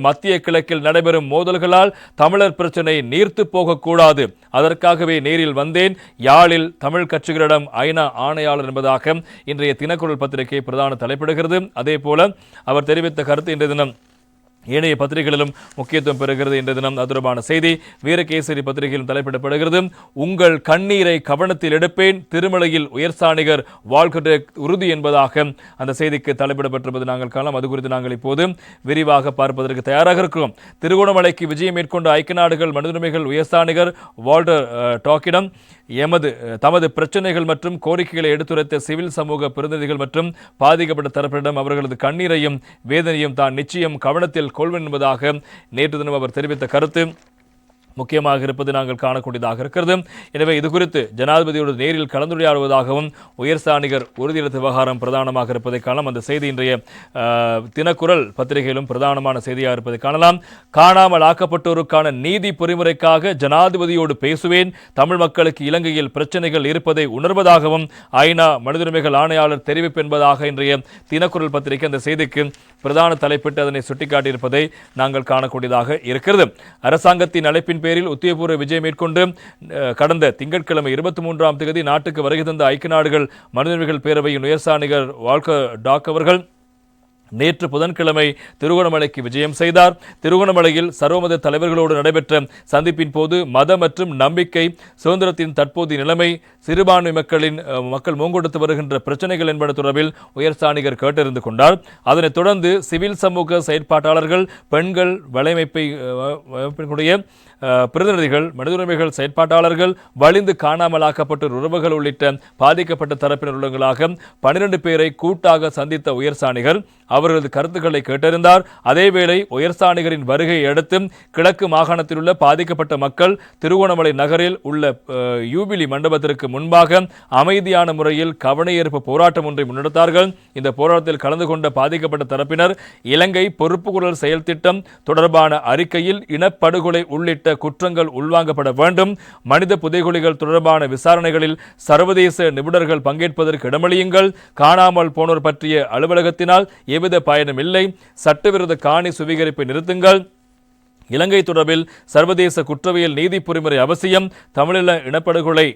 மத்திய கிழக்கில் நடைபெறும் மோதல்களால் தமிழர் பிரச்சினை நீர்த்து போகக்கூடாது. அதற்காகவே நேரில் வந்தேன். யாழில் தமிழ் கட்சிகளிடம் ஐநா ஆணையாளர் என்பதாக இன்றைய தினக்குரல் பத்திரிகை பிரதான தலைப்பிடுகிறது. அதே போல அவர் தெரிவித்த கருத்து இன்றைய தினம் ஏனைய பத்திரிகைகளிலும் முக்கியத்துவம் பெறுகிறது என்ற தினம். அது தொடர்பான செய்தி வீரகேசரி பத்திரிகையிலும் தலைப்பிடப்படுகிறது. உங்கள் கண்ணீரை கவனத்தில் எடுப்பேன். திருமலையில் உயர்சாணிகர் வாழ்கிற உறுதி என்பதாக அந்த செய்திக்கு தலைப்பிடப்பட்டிருப்பது நாங்கள் காணலாம். அது குறித்து நாங்கள் இப்போது விரிவாக பார்ப்பதற்கு தயாராக இருக்கிறோம். திருகோணமலைக்கு விஜயம் மேற்கொண்ட ஐக்கிய நாடுகள் மனிதுரிமைகள் உயர்சாணிகர் வால்டர் டாக்கிடம். எமது தமது பிரச்சனைகள் மற்றும் கோரிக்கைகளை எடுத்துரைத்த சிவில் சமூக பிரதிநிதிகள் மற்றும் பாதிக்கப்பட்ட தரப்பினரிடம் அவர்களது கண்ணீரையும் வேதனையும் தான் நிச்சயம் கவனத்தில் கொள்வேன் என்பதாக நேற்று தினம் அவர் தெரிவித்த கருத்து. முக்கியமாக இருப்பது நாங்கள் காணக்கூடியதாக இருக்கிறது. எனவே இது குறித்து ஜனாதிபதியோடு நேரில் கலந்துரையாடுவதாகவும் உயர்ஸ்தானிகர் உறுதியளித்த விவகாரம் பிரதானமாக இருப்பதை காணலாம். அந்த செய்தி இன்றைய தினக்குரல் பத்திரிகையிலும் பிரதானமான செய்தியாக இருப்பதை காணலாம். காணாமல் ஆக்கப்பட்டோருக்கான நீதி பொறிமுறைக்காக ஜனாதிபதியோடு பேசுவேன். தமிழ் மக்களுக்கு இலங்கையில் பிரச்சனைகள் இருப்பதை உணர்வதாகவும் ஐநா மனித உரிமைகள் ஆணையாளர் தெரிவிப்பு என்பதாக இன்றைய தினக்குரல் பத்திரிகை அந்த செய்திக்கு பிரதான தலைப்பிட்டு அதனை சுட்டிக்காட்டியிருப்பதை நாங்கள் காணக்கூடியதாக இருக்கிறது. அரசாங்கத்தின் அழைப்பின் பேரில் உத்தியபூர்வ விஜயம் மேற்கொண்டு கடந்த திங்கட்கிழமை இருபத்தி மூன்றாம் தேதி நாட்டுக்கு வருகை தந்த ஐக்கிய நாடுகள் மனிதர்கள் பேரவையின் உயர்சாணிகர் வால்கர் டாக் அவர்கள் நேற்று புதன்கிழமை திருகோணமலைக்கு விஜயம் செய்தார். திருகோணமலையில் சர்வமத தலைவர்களோடு நடைபெற்ற சந்திப்பின் போது மத மற்றும் நம்பிக்கை சுதந்திரத்தின் தற்போதைய நிலைமை சிறுபான்மை மக்களின் மக்கள் மூங்கொடுத்து வருகின்ற பிரச்சனைகள் என்பது தொடர்பில் உயர்ஸ்தானிகர் கேட்டறிந்து கொண்டார். அதனைத் தொடர்ந்து சிவில் சமூக செயற்பாட்டாளர்கள் பெண்கள் வலையமைப்பை பிரதிநிதிகள் மனித உரிமைகள் செயற்பாட்டாளர்கள் வலிந்து காணாமலாக்கப்பட்ட உறவுகள் உள்ளிட்ட பாதிக்கப்பட்ட தரப்பினர் உள்ளவர்களாக பனிரெண்டு பேரை கூட்டாக சந்தித்த உயர்சாணிகர் அவர்களது கருத்துக்களை கேட்டறிந்தார். அதேவேளை உயர்சாணிகரின் வருகையை அடுத்து கிழக்கு மாகாணத்தில் உள்ள பாதிக்கப்பட்ட மக்கள் திருகோணமலை நகரில் உள்ள யூபிலி மண்டபத்திற்கு முன்பாக அமைதியான முறையில் கவனையேற்பு போராட்டம் ஒன்றை முன்னெடுத்தார்கள். இந்த போராட்டத்தில் கலந்து கொண்ட பாதிக்கப்பட்ட தரப்பினர் இலங்கை பொறுப்புக்குரல் செயல் திட்டம் தொடர்பான அறிக்கையில் இனப்படுகொலை உள்ளிட்ட குற்றங்கள் உள்வாங்கப்பட வேண்டும். மனித புதைகுழிகள் தொடர்பான விசாரணைகளில் சர்வதேச நிபுணர்கள் பங்கேற்பதற்கு இடமளியுங்கள். காணாமல் போனோர் பற்றிய அலுவலகத்தினால் எவ்வித பயணம் இல்லை. சட்டவிரோத காணி சுவீகரிப்பை நிறுத்துங்கள். இலங்கை தொடர்பில் சர்வதேச குற்றவியல் நீதி பொறிமுறை அவசியம் தமிழீழ இனப்படுகொலை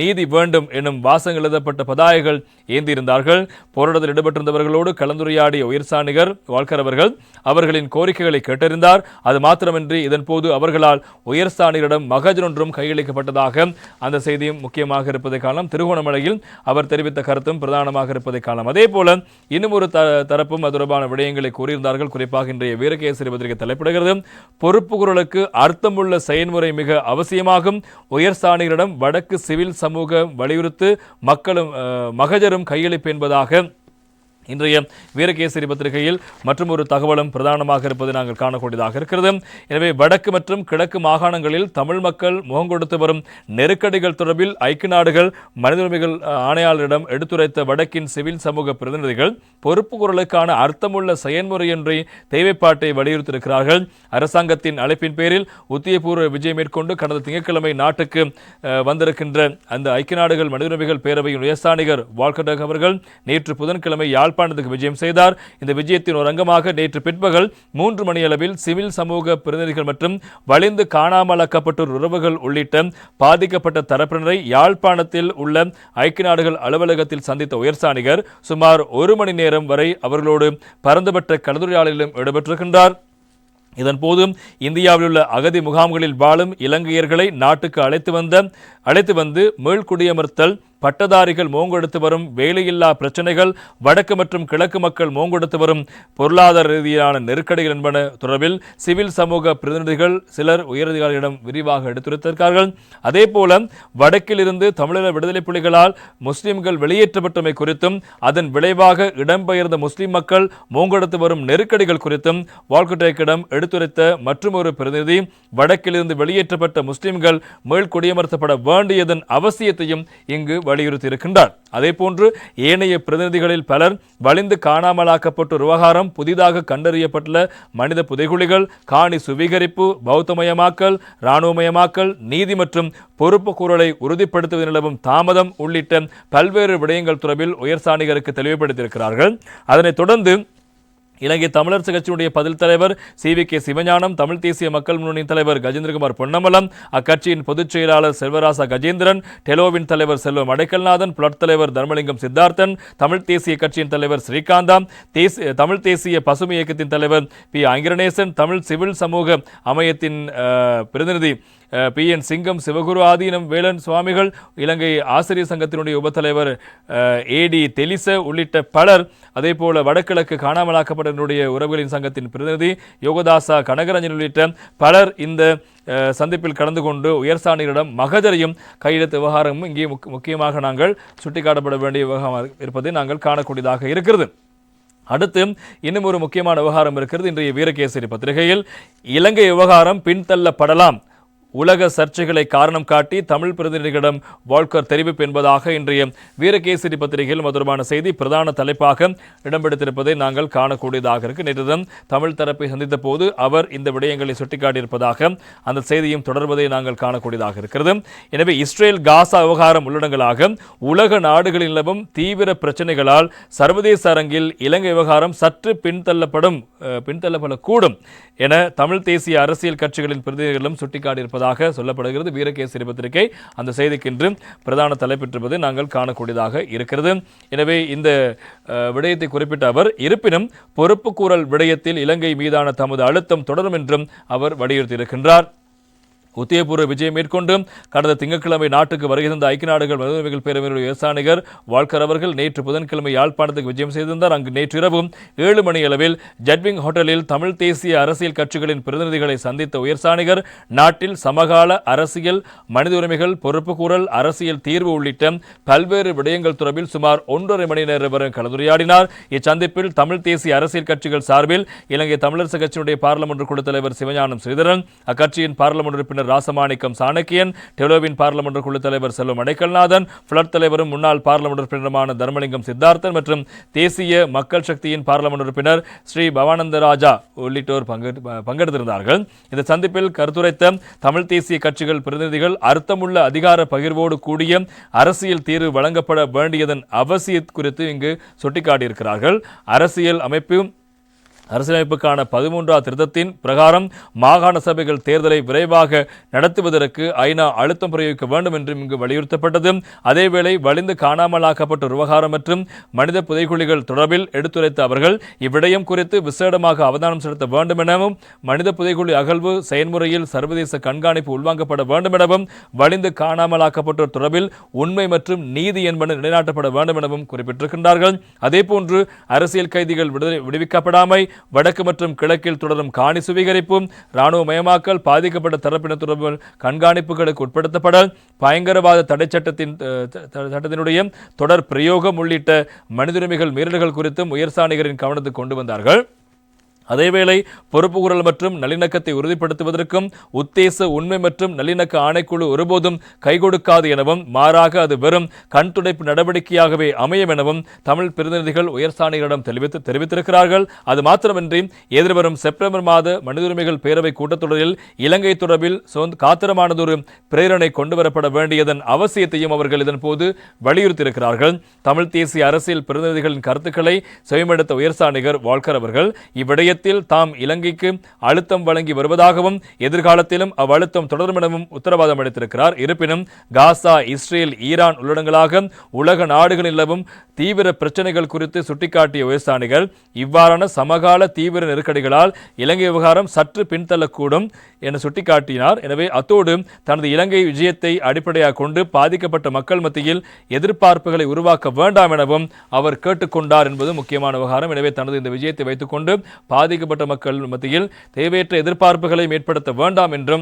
நீதி வேண்டும் எனும் வாசங்கள் எழுதப்பட்ட பதாகைகள் ஏந்தியிருந்தார்கள் போராட்டத்தில் ஈடுபட்டிருந்தவர்களோடு கலந்துரையாடிய உயர்சாணிகர் வால்கர் அவர்கள் அவர்களின் கோரிக்கைகளை கேட்டறிந்தார். அது மாத்திரமின்றி இதன்போது அவர்களால் உயர்ஸ்தானிகரிடம் மகஜன் ஒன்றும் கையளிக்கப்பட்டதாக அந்த செய்தியும் முக்கியமாக இருப்பதை காலம் திருகோணமலையில் அவர் தெரிவித்த கருத்தும் பிரதானமாக இருப்பதை காலம் அதே போல இன்னும் ஒரு த தரப்பும் அது தொடர்பான விடயங்களை கூறியிருந்தார்கள். குறிப்பாக இன்றைய வீரகேசரி பத்திரிகை தலைப்பிடுகிறது. பொறுப்பு குரலுக்கு அர்த்தமுள்ள செயல்முறை மிக அவசியமாகும். உயர்ஸ்தானிகரிடம் வடக்கு சிவில் சமூக வலியுறுத்து மக்களும் மகஜரும் கையளிப்பு என்பதாக இன்றைய வீரகேசரி பத்திரிகையில் மற்றும் ஒரு தகவலும் பிரதானமாக இருப்பதை நாங்கள் காணக்கூடியதாக இருக்கிறது. எனவே வடக்கு மற்றும் கிழக்கு மாகாணங்களில் தமிழ் மக்கள் முகம் கொடுத்து வரும் நெருக்கடிகள் தொடர்பில் ஐக்கிய நாடுகள் மனித உரிமைகள் ஆணையாளரிடம் எடுத்துரைத்த வடக்கின் சிவில் சமூக பிரதிநிதிகள் பொறுப்பு குரலுக்கான அர்த்தமுள்ள செயன்முறையின்றி தேவைப்பாட்டை வலியுறுத்தியிருக்கிறார்கள். அரசாங்கத்தின் அழைப்பின் பேரில் உத்தியபூர்வ விஜயம் மேற்கொண்டு கடந்த திங்கட்கிழமை நாட்டுக்கு வந்திருக்கின்ற அந்த ஐக்கிய நாடுகள் மனித உரிமைகள் பேரவையின் உயர்ஸ்தானிகர் வால்கடக் அவர்கள் நேற்று புதன்கிழமை யாழ் யாழ்ப்பாணத்துக்கு விஜயம் செய்தார். இந்த விஜயத்தின் ஒரு அங்கமாக நேற்று பிற்பகல் மூன்று மணியளவில் சிவில் சமூக பிரதிநிதிகள் மற்றும் வலிந்து காணாமலாக்கப்பட்டோர் உறவுகள் உள்ளிட்ட பாதிக்கப்பட்ட தரப்பினரை யாழ்ப்பாணத்தில் உள்ள ஐக்கிய நாடுகள் அலுவலகத்தில் சந்தித்த உயர்சாணிகர் சுமார் ஒரு மணி நேரம் வரை அவர்களோடு பரந்துபட்ட கலந்துரையாடலிலும் ஈடுபட்டிருக்கின்றார். இதன்போது இந்தியாவில் உள்ள அகதி முகாம்களில் வாழும் இலங்கையர்களை நாட்டுக்கு அழைத்து வந்த அழைத்து வந்து மீள்குடியமர்த்தல் பட்டதாரிகள் மோங்கெடுத்து வரும் வேலையில்லா பிரச்சனைகள் வடக்கு மற்றும் கிழக்கு மக்கள் மோங்கெடுத்து வரும் பொருளாதார ரீதியான நெருக்கடிகள் என்பன தொடர்பில் சிவில் சமூக பிரதிநிதிகள் சிலர் உயரதிகாரிகளிடம் விரிவாக எடுத்துரைத்திருக்கிறார்கள். அதே போல வடக்கில் இருந்து தமிழக விடுதலை புலிகளால் முஸ்லிம்கள் வெளியேற்றப்பட்டமை குறித்தும் அதன் விளைவாக இடம்பெயர்ந்த முஸ்லிம் மக்கள் மூங்கெடுத்து வரும் நெருக்கடிகள் குறித்தும் வால்குட்டேக்கிடம் எடுத்துரைத்த மற்றொரு பிரதிநிதி வடக்கிலிருந்து வெளியேற்றப்பட்ட முஸ்லிம்கள் மீள் குடியமர்த்தப்பட வேண்டியதன் அவசியத்தையும் இங்கு வலியுறுத்தி இருக்கின்றார் அதேபோன்று ஏனைய பிரதிநிதிகளில் பலர் வலிந்து காணாமலாக்கப்பட்ட விவகாரம் புதிதாக கண்டறியப்பட்டுள்ள மனித புதைகுழிகள் காணி சுவீகரிப்பு பௌத்தமயமாக்கல் இராணுவமயமாக்கல் நீதி மற்றும் பொறுப்பு கூறலை உறுதிப்படுத்துவதில் நிலவும் தாமதம் உள்ளிட்ட பல்வேறு விடயங்கள் தொடர்பில் உயர்சாணிகருக்கு தெளிவுபடுத்தியிருக்கிறார்கள். அதனைத் தொடர்ந்து இலங்கை தமிழரசு கட்சியினுடைய பதில் தலைவர் C V K Sivagnanam Tamil Thesiya Makkal Munnani தலைவர் கஜேந்திரகுமார் பொன்னமலம் அக்கட்சியின் பொதுச் செயலாளர் செல்வராசா கஜேந்திரன் டெலோவின் தலைவர் செல்வம் அடைக்கல்நாதன் புலட் தலைவர் தர்மலிங்கம் சித்தார்த்தன் தமிழ் தேசிய கட்சியின் தலைவர் ஸ்ரீகாந்தா தேசிய தமிழ் தேசிய பசுமை இயக்கத்தின் தலைவர் பி ஆங்கிரணேசன் தமிழ் சிவில் சமூக அமையத்தின் பிரதிநிதி பி என் சிங்கம் சிவகுரு ஆதீனம் வேலன் சுவாமிகள் இலங்கை ஆசிரியர் சங்கத்தினுடைய உபத்தலைவர் ஏடி தெலிச உள்ளிட்ட பலர் அதே போல வடகிழக்கு காணாமலாக்கப்பட்டவருடைய உறவுகளின் சங்கத்தின் பிரதிநிதி யோகதாசா கனகரஞ்சன் உள்ளிட்ட பலர் இந்த சந்திப்பில் கலந்து கொண்டு உயர்சாணிகளிடம் மகஜரையும் கையெழுத்து விவகாரமும் இங்கே முக்கியமாக நாங்கள் சுட்டிக்காட்டப்பட வேண்டிய விவகாரம் இருப்பதை நாங்கள் காணக்கூடியதாக இருக்கிறது. அடுத்து இன்னும் ஒரு முக்கியமான விவகாரம் இருக்கிறது. இன்றைய வீரகேசரி பத்திரிகையில் இலங்கை விவகாரம் பின்தள்ளப்படலாம். உலக சர்ச்சைகளை காரணம் காட்டி தமிழ் பிரதிநிதிகளிடம் வால்கர் தெரிவிப்பு என்பதாக இன்றைய வீரகேசரி பத்திரிகையில் மதுரமான செய்தி பிரதான தலைப்பாக இடம்பெடுத்திருப்பதை நாங்கள் காணக்கூடியதாக இருக்கு. நேற்றுதான் தமிழ் தரப்பை சந்தித்த போது அவர் இந்த விடயங்களை சுட்டிக்காட்டியிருப்பதாக அந்த செய்தியும் தொடர்வதை நாங்கள் காணக்கூடியதாக இருக்கிறது. எனவே இஸ்ரேல் காசா விவகாரம் உள்ளடங்களாக உலக நாடுகளில் நிலவும் தீவிர பிரச்சனைகளால் சர்வதேச அரங்கில் இலங்கை விவகாரம் சற்று பின்தள்ளப்படும் பின்தள்ளப்படக்கூடும் என தமிழ் தேசிய அரசியல் கட்சிகளின் பிரதிநிதிகளும் இருப்பதாக சொல்லப்படுகிறது. வீரகேசரி பத்திரிகை அந்த செய்திக்கின்று பிரதான தலைப்பெற்றிருப்பதை நாங்கள் காணக்கூடியதாக இருக்கிறது. எனவே இந்த விடயத்தை குறிப்பிட்ட அவர் இருப்பினும் பொறுப்புக்கூறல் விடயத்தில் இலங்கை மீதான தமது அழுத்தம் தொடரும் என்றும் அவர் வலியுறுத்தியிருக்கின்றார். உத்தியபூர்வ விஜயம் மேற்கொண்டு கடந்த திங்கட்கிழமை நாட்டுக்கு வருகை தந்த ஐக்கிய நாடுகள் மனித பேரவையினுடைய விவசாயிகர் வால்கர் அவர்கள் நேற்று புதன்கிழமை யாழ்ப்பாணத்துக்கு விஜயம் செய்திருந்தார். அங்கு நேற்று இரவு ஏழு மணி அளவில் ஜட்விங் ஹோட்டலில் தமிழ் தேசிய அரசியல் கட்சிகளின் பிரதிநிதிகளை சந்தித்த உயர்சாணிகர் நாட்டில் சமகால அரசியல் மனித உரிமைகள் பொறுப்புக்கூறல் அரசியல் தீர்வு உள்ளிட்ட பல்வேறு விடயங்கள் தொடர்பில் சுமார் ஒன்றரை மணி நேரம் வரை கலந்துரையாடினார். இச்சந்திப்பில் தமிழ் தேசிய அரசியல் கட்சிகள் சார்பில் இலங்கை தமிழரசு கட்சியினுடைய பாராளுமன்ற குழு தலைவர் சிவஞானம் ஸ்ரீதரன் அக்கட்சியின் பாராளுமன்ற உறுப்பினர் உறுப்பினர் ராசமாணிக்கம் சாணக்கியன் டெலோவின் பாராளுமன்ற குழு தலைவர் செல்வம் அடைக்கல்நாதன் பிளட் தலைவரும் முன்னாள் பாராளுமன்ற உறுப்பினருமான தர்மலிங்கம் சித்தார்த்தன் மற்றும் தேசிய மக்கள் சக்தியின் பாராளுமன்ற உறுப்பினர் ஸ்ரீ பவானந்த ராஜா உள்ளிட்டோர் பங்கெடுத்திருந்தார்கள். இந்த சந்திப்பில் கருத்துரைத்த தமிழ் தேசிய கட்சிகள் பிரதிநிதிகள் அர்த்தமுள்ள அதிகார பகிர்வோடு கூடிய அரசியல் தீர்வு வழங்கப்பட வேண்டியதன் அவசியம் குறித்து இங்கு சுட்டிக்காட்டியிருக்கிறார்கள். அரசியல் அமைப்பு அரசியலமைப்புக்கான பதிமூன்றாம் திருத்தத்தின் பிரகாரம் மாகாண சபைகள் தேர்தலை விரைவாக நடத்துவதற்கு ஐநா அழுத்தம் பிரயோகிக்க வேண்டும் என்றும் இங்கு வலியுறுத்தப்பட்டது. அதேவேளை வலிந்து காணாமலாக்கப்பட்ட விவகாரம் மற்றும் மனித புதைக்குழிகள் தொடர்பில் எடுத்துரைத்த அவர்கள் இவ்விடயம் குறித்து விசேடமாக அவதானம் செலுத்த வேண்டும் எனவும் மனித புதைக்குழி அகழ்வு செயல்முறையில் சர்வதேச கண்காணிப்பு உள்வாங்கப்பட வேண்டும் எனவும் வலிந்து காணாமலாக்கப்பட்டோர் தொடர்பில் உண்மை மற்றும் நீதி என்பன நிலைநாட்டப்பட வேண்டும் எனவும் குறிப்பிட்டிருக்கின்றார்கள். அதேபோன்று அரசியல் கைதிகள் விடுதலை விடுவிக்கப்படாமை வடக்கு மற்றும் கிழக்கில் தொடரும் காணி சுவீகரிப்பும் இராணுவ மயமாக்கல் பாதிக்கப்பட்ட தரப்பினர் தொடர்பில் கண்காணிப்புகளுக்கு உட்படுத்தப்படல் பயங்கரவாத தடை சட்டத்தின் சட்டத்தினுடைய தொடர் பிரயோகம் உள்ளிட்ட மனிதுரிமைகள் மீறல்கள் குறித்தும் உயர்சாணிகரின் கவனத்துக்கு கொண்டு வந்தார்கள். அதேவேளை பொறுப்புக்கூறல் மற்றும் நல்லிணக்கத்தை உறுதிப்படுத்துவதற்கும் உத்தேச உண்மை மற்றும் நல்லிணக்க ஆணைக்குழு ஒருபோதும் கைகொடுக்காது எனவும் மாறாக அது வெறும் கண் துடைப்பு நடவடிக்கையாகவே அமையும் எனவும் தமிழ் பிரதிநிதிகள் உயர்சாணிகளிடம் தெரிவித்து தெரிவித்திருக்கிறார்கள். அது மாத்திரமின்றி எதிர்வரும் செப்டம்பர் மாத மனித உரிமைகள் பேரவை கூட்டத்தொடரில் இலங்கை தொடர்பில் காத்திரமானதொரு பிரேரணை கொண்டுவரப்பட வேண்டியதன் அவசியத்தையும் அவர்கள் இதன் போது வலியுறுத்தியிருக்கிறார்கள். தமிழ் தேசிய அரசியல் பிரதிநிதிகளின் கருத்துக்களை செவிமடுத்த உயர்சாணிகர் வால்கர் அவர்கள் இவ்விடயத்தில் விஷயத்தில் தாம் இலங்கைக்கு அழுத்தம் வழங்கி வருவதாகவும் எதிர்காலத்திலும் அவ்வழுத்தம் தொடரும் எனவும் உத்தரவாதம் அளித்திருக்கிறார். இருப்பினும் காசா இஸ்ரேல் ஈரான் உள்ளடங்களாக உலக நாடுகள் நிலவும் தீவிர பிரச்சனைகள் குறித்து சுட்டிக்காட்டிய உயர்ஸ்தானிகள் இவ்வாறான சமகால தீவிர நெருக்கடிகளால் இலங்கை விவகாரம் சற்று பின்தள்ளக்கூடும் என சுட்டிக்காட்டினார். எனவே அத்தோடு தனது இலங்கை விஜயத்தை அடிப்படையாக கொண்டு பாதிக்கப்பட்ட மக்கள் மத்தியில் எதிர்பார்ப்புகளை உருவாக்க வேண்டாம் எனவும் அவர் கேட்டுக்கொண்டார் என்பது முக்கியமான விவகாரம். எனவே தனது இந்த விஜயத்தை வைத்துக்கொண்டு பாதி பாதிக்கப்பட்ட மக்கள் மத்தியில் தேவையற்ற எதிர்பார்ப்புகளை ஏற்படுத்த வேண்டாம் என்றும்